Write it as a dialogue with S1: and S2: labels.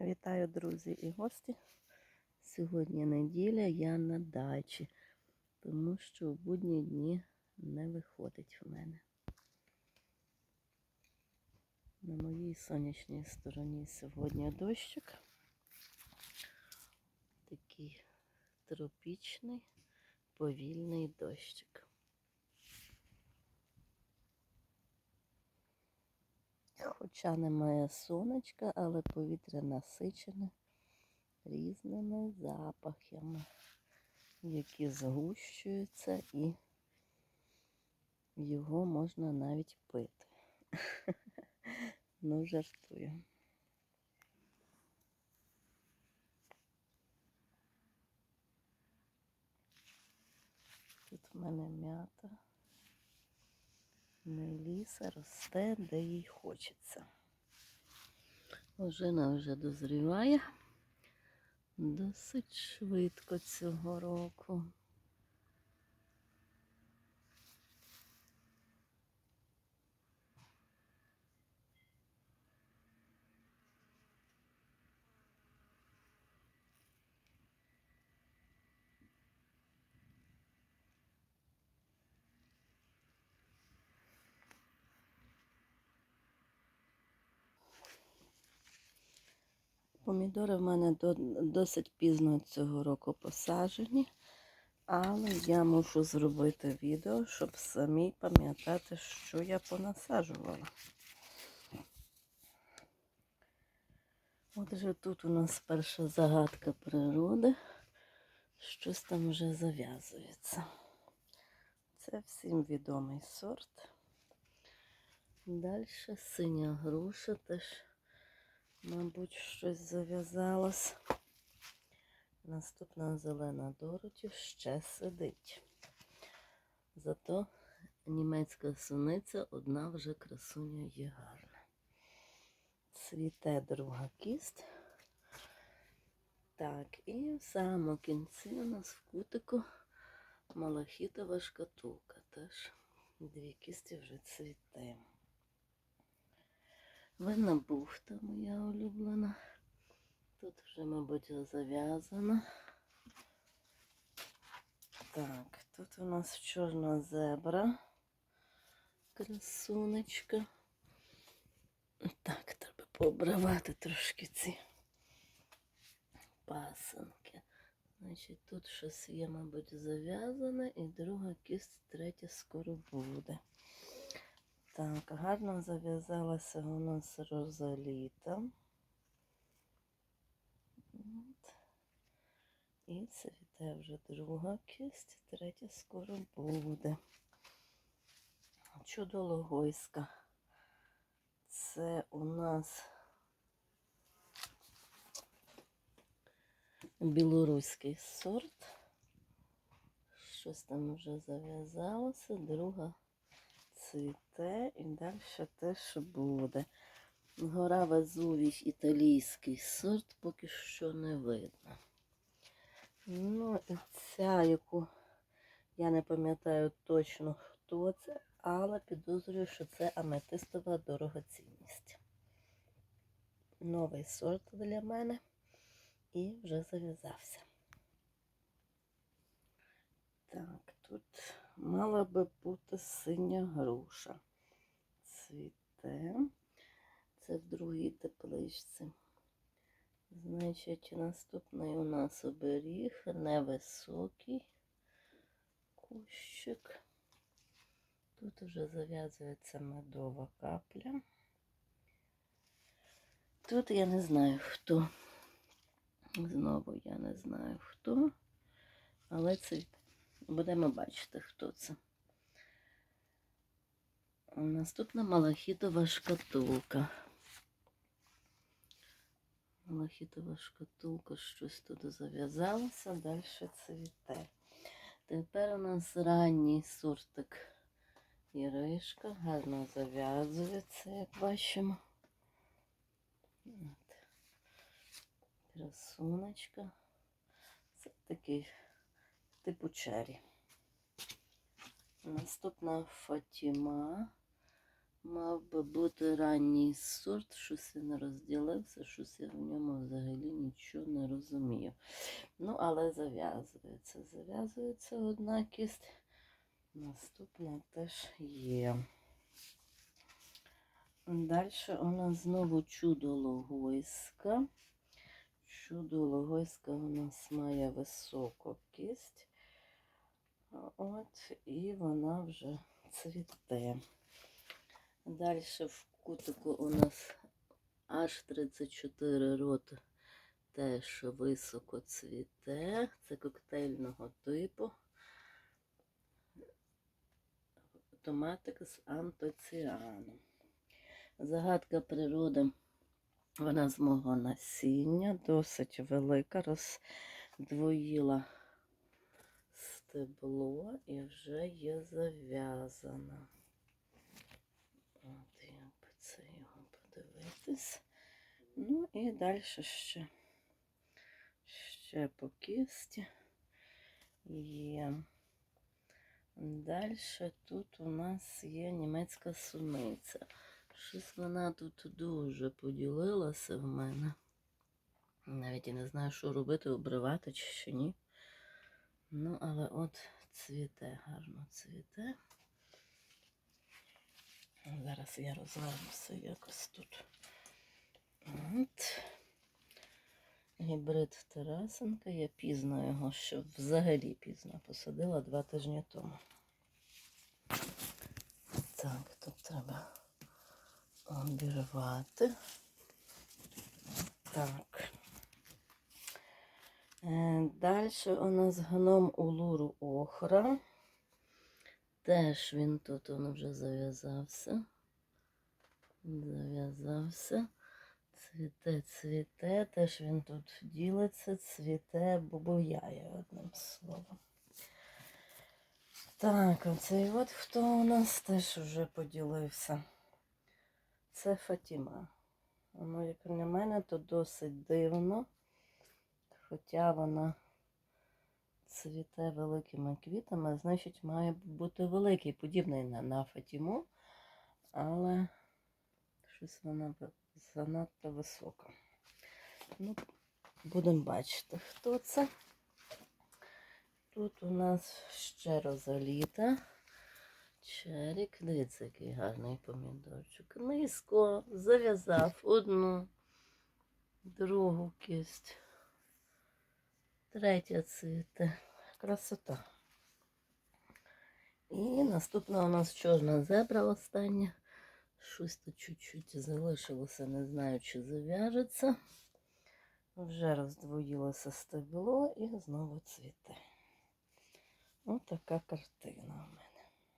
S1: Вітаю, друзі і гості. Сьогодні неділя, я на дачі, тому що в будні дні не виходить в мене. На моїй сонячній стороні сьогодні дощик. Такий тропічний, повільний дощик. Хоча немає сонечка, але повітря насичене різними запахами, які згущуються і його можна навіть пити. Ну, жартую. Тут в мене м'ята. Меліса росте, де їй хочеться. Ожина вже дозріває досить швидко цього року. Помідори в мене до, досить пізно цього року посаджені, але я мушу зробити відео, щоб самі пам'ятати, що я понасаджувала. Отже, тут у нас перша загадка природи. Щось там вже зав'язується. Це всім відомий сорт. Далі синя груша теж. Мабуть, щось зав'язалось. Наступна зелена дороті ще сидить. Зато німецька суниця одна вже красуня є гарна. Цвіте друга кість. Так, і в самому кінці у нас в кутику малахітова шкатулка. Теж дві кісті вже цвіте. Винна бухта моя улюблена. Тут вже, мабуть, зав'язана. Так, тут у нас чорна зебра. Красунечка. Так, треба пообривати трошки ці пасенки. Значить, тут щось є, мабуть, зав'язане, і друга кість, третя скоро буде. Так, гарно зав'язалася у нас розаліта. От. І цвіте вже друга кість, третя скоро буде. Чудо-логойська. Це у нас білоруський сорт. Щось там вже зав'язалося, друга цвіте і далі теж буде. Гора Везувій італійський сорт поки що не видно. Ну, і ця, яку я не пам'ятаю точно, хто це, але підозрюю, що це аметистова дорогоцінність. Новий сорт для мене і вже зав'язався. Так, тут мала би бути синя груша. Цвіте. Це в другій тепличці. Значить, наступний у нас оберіг невисокий кущик. Тут вже зав'язується медова капля. Тут я не знаю хто. Знову я не знаю хто, але цвіте. Будемо бачити, хто це. Наступна малахітова шкатулка. Малахітова шкатулка, щось тут зав'язалося, далі цвіте. Тепер у нас ранній сортик Іришка, гарно зав'язується, як бачимо. От. Красуночка. Це такий типу чері. Наступна Фатіма. Мав би бути ранній сорт, щось він розділився, щось я в ньому взагалі нічого не розумію. Ну, але зав'язується. Зав'язується одна кість, наступна теж є. Далі у нас знову чудо логойська. Чудо логойська у нас має високу кість. От, і вона вже цвіте. Далі в кутику у нас аж 34 рот теж високо цвіте. Це коктейльного типу. Томатик з антоціаном. Загадка природи. Вона з мого насіння, досить велика, роздвоїла стебло і вже є зав'язана. От, як це його подивитись. Ну і далі ще, ще по кісті є. Далі тут у нас є німецька суниця. Щось вона тут дуже поділилася в мене. Навіть і не знаю, що робити, обривати чи ще ні. Ну, але от цвіте, гарно цвіте. Зараз я розвернуся якось тут. От. Гібрид Тарасенка. Я пізно його, ще взагалі пізно посадила два тижні тому. Так, тут треба обірвати. Так. Далі у нас гном улуру охра. Теж він тут он вже зав'язався. Зав'язався. Цвіте, цвіте, теж він тут ділиться, цвіте, бубуяє одним словом. Так, оцей от хто у нас теж вже поділився. Це Фатіма. Воно, як на мене, то досить дивно. Хоча вона цвіте великими квітами, значить, має бути великий, подібний на, на Фатіму, але щось вона занадто висока. Ну, будемо бачити, хто це. Тут у нас ще розаліта. Черік, дивіться, який гарний помідорчик. Низько зав'язав одну, другу кість, третя цвіте. Красота. І наступна у нас чорна зебра остання. Щось тут чуть-чуть залишилося, не знаю, чи зав'яжеться. Вже роздвоїлося стебло і знову цвіте. Ось така картина.